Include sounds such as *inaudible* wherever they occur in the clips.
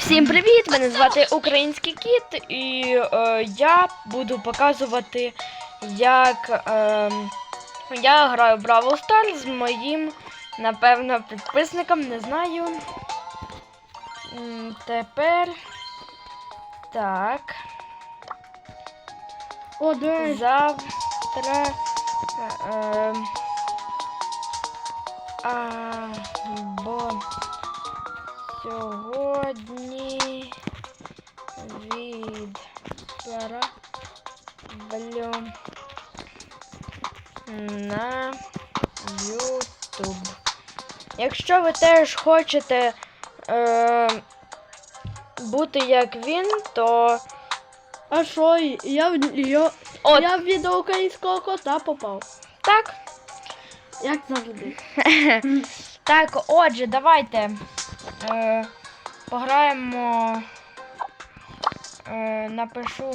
Всім привіт! Мене звати Український Кіт, і е, я буду показувати, як е, я граю в Бравл Stars з моїм, напевно, підписником, не знаю. Тепер. Так. О, до Завтра. Е, е, або сьогодні відправлю на YouTube. Якщо ви теж хочете е, бути як він, то а що, я, в- я, От. я в відео українського кота попав. так. Як завжди. *laughs* Так, отже, давайте е, пограємо. Е, напишу.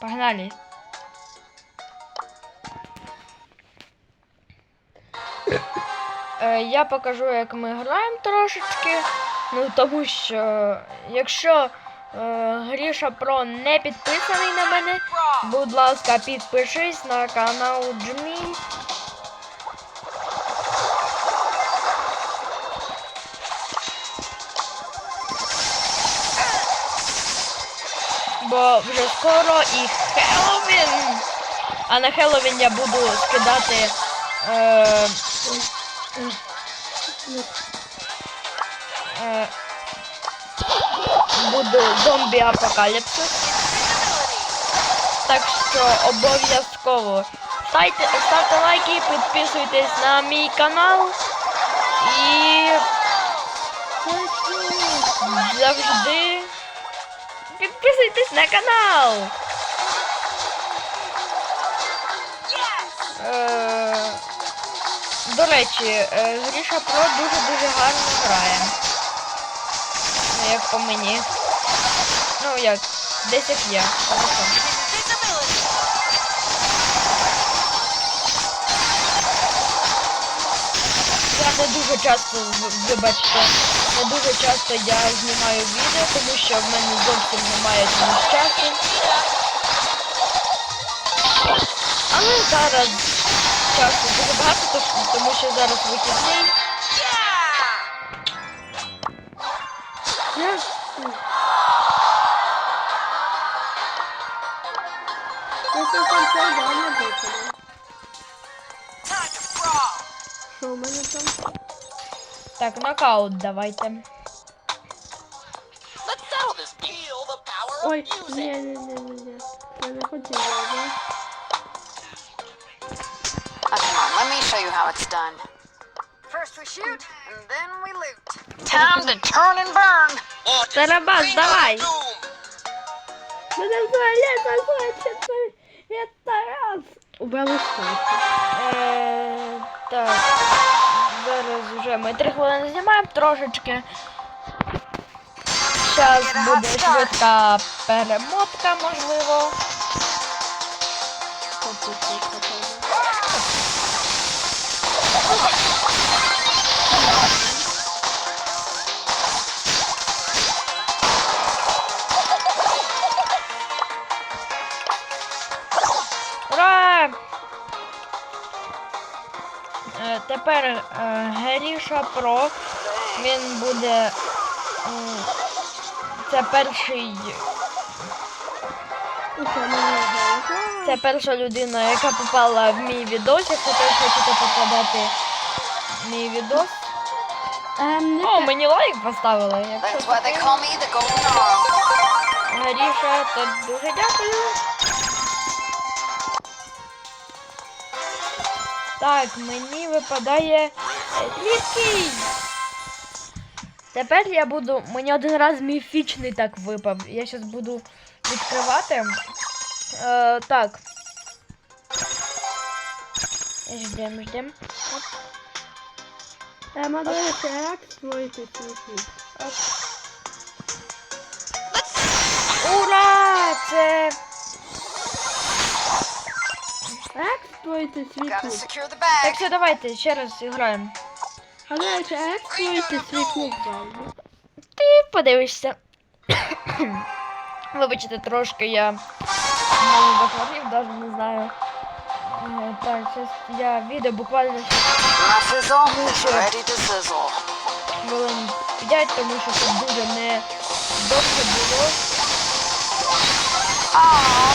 Погнали. Е, я покажу, як ми граємо трошечки. Ну, тому що якщо е, Гріша Про не підписаний на мене, будь ласка, підпишись на канал Джмі. Бо вже скоро і Хеллоуін. А на Хеллоуін я буду скидати. Е, е, буду зомбі апокаліпсис. Так що обов'язково ставте, ставте лайки, підписуйтесь на мій канал і завжди підписуйтесь на канал. Е, до речі, е, Гріша Про дуже-дуже гарно грає. Ну, як по мені. Ну як, десь як я. Я не дуже часто, вибачте, не дуже часто я знімаю відео, тому що в мене зовсім немає часу. Але зараз часу дуже багато, тому що зараз вихідний. Що у мене там? Так, нокаут давайте. Ой, ні, ні, ні, ні, ні. Я не хотіла, да? Oh, come on, let me show you how it's done. First we shoot, and then we loot. Time to turn and burn. Тарабас, давай! Мене взагалі називається це Тарас. У Бравл Старсі. Е, так, вже ми три хвилини знімаємо трошечки. Зараз буде швидка перемотка, можливо. Ура! Тепер е, Геріша Про. Він буде. м, Це перший. Це перша людина, яка попала в мій відос. Якщо ви хочете попадати в мій відос. Ем, О, мені лайк поставили. Якщо. Гріша, то дуже дякую. Так, мені випадає рідкий. Тепер я буду. Мені один раз міфічний так випав. Я зараз буду відкривати. Е, так. Ждем, ждем. Оп, а до речі, а як створити цей світ? оп. Створити свій клуб? Так все, давайте ще раз граємо. А знаєте, а як свій клуб зразу? Ти подивишся. *coughs* Вибачте, трошки я мало захворів, навіть не знаю. Е, Так, зараз я відео буквально ще My fizzle is ready to sizzle. хвилин 5, тому що це дуже не довго було. Aw,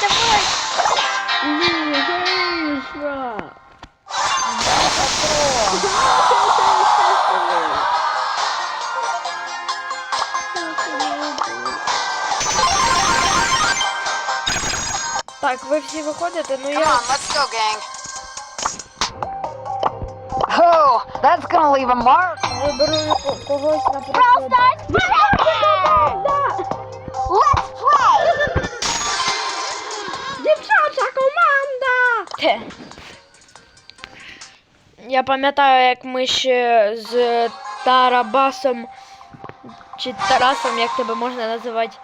давай, давай, давай. ні, Гриша. Так, ви всі виходите, ну Come я. on, let's go, gang. Oh, that's gonna leave a mark. Виберу ко- когось, наприклад. Let's Я пам'ятаю, як ми ще з Тарабасом чи Тарасом, як тебе можна називати,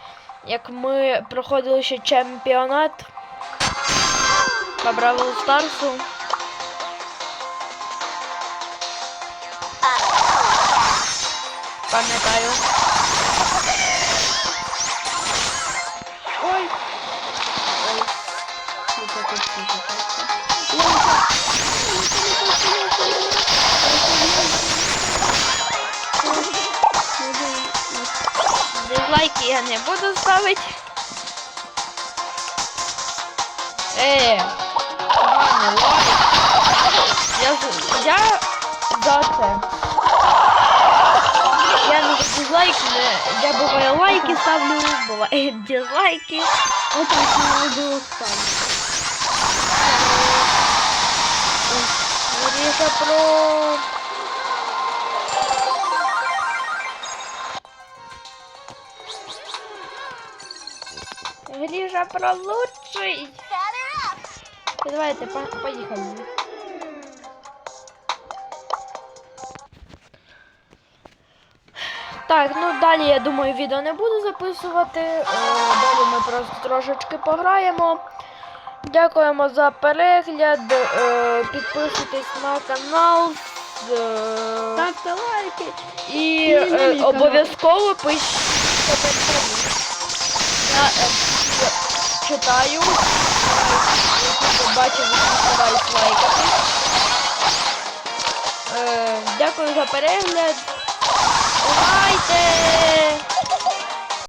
як ми проходили ще чемпіонат по Бравл Старсу. Пам'ятаю. Дизлайки я не буду ставити. Е, поганий лайк. Я, я за це. Я не за дизлайк, я буває лайки ставлю, буває дизлайки. Отак має було стати. Гріша про... Гріша про лучший. Давайте, по- поїхали. Так, ну далі я думаю відео не буду записувати. Е, далі ми просто трошечки пограємо. Дякуємо за перегляд. Е, підписуйтесь на канал. Е, Ставте лайки. і і е, обов'язково пишіть коментарі. Читаю. Бачу, ви стараюсь лайкати. Дякую за перегляд. Бувайте!